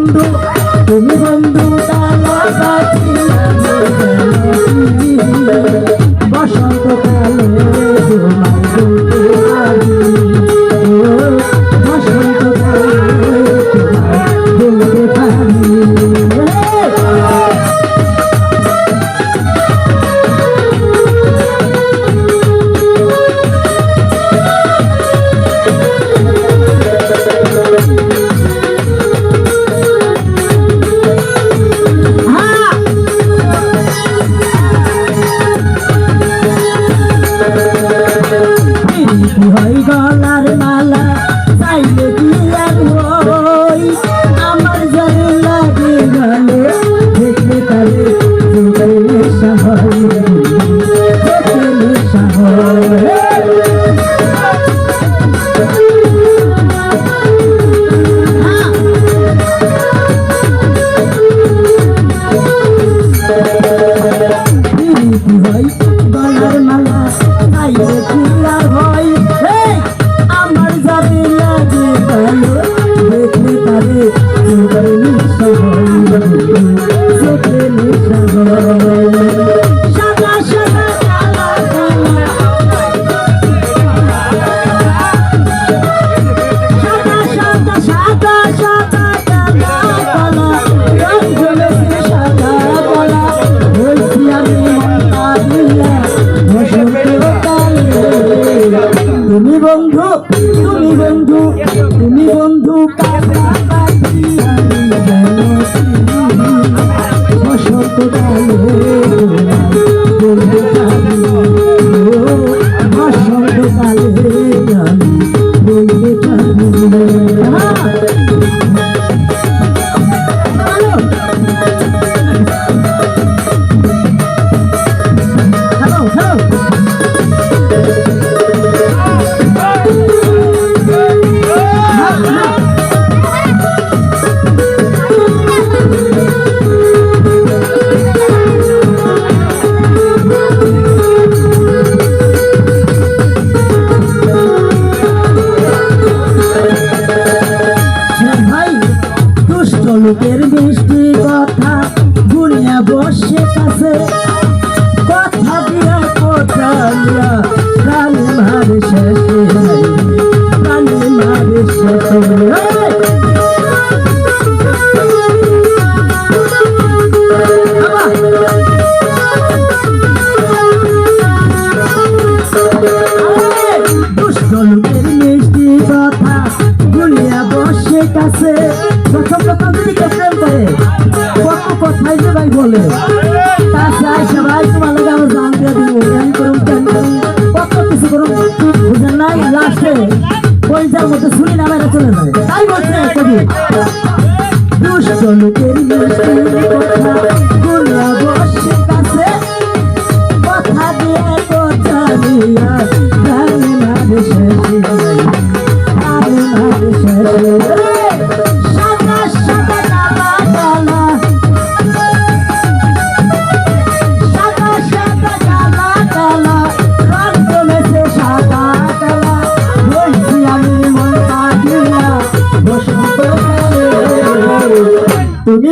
বন্ধু তুমি বন্ধু তার দুষ্ট লোকের মিষ্টি কথা গোলাপ কাছে কথা দিয়ে কথা দিয়া জানি না বিশেষ জানি না বিশেষ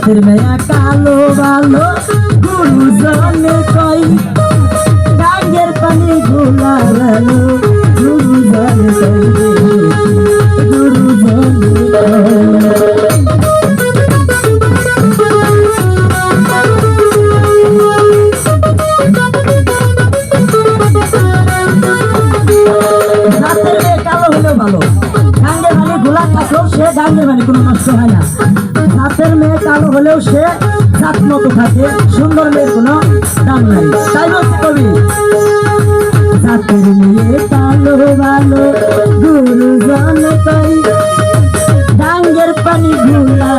পথের মেয়া কালো ভালো গুরুজনে কই ডাঙ্গের পানি ঘোলা ভালো গুরুজনে কই গুরুজনে ভালো। ডাঙ্গের ভালো গোলা থাকলেও সে ডাঙ্গের ভালো কোনো নষ্ট হয় না। উন্নত থাকে সুন্দর মেয়ের কোন দাম নাই। তাই বলছি কবি ডাঙ্গের পানি ভুলা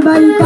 bye.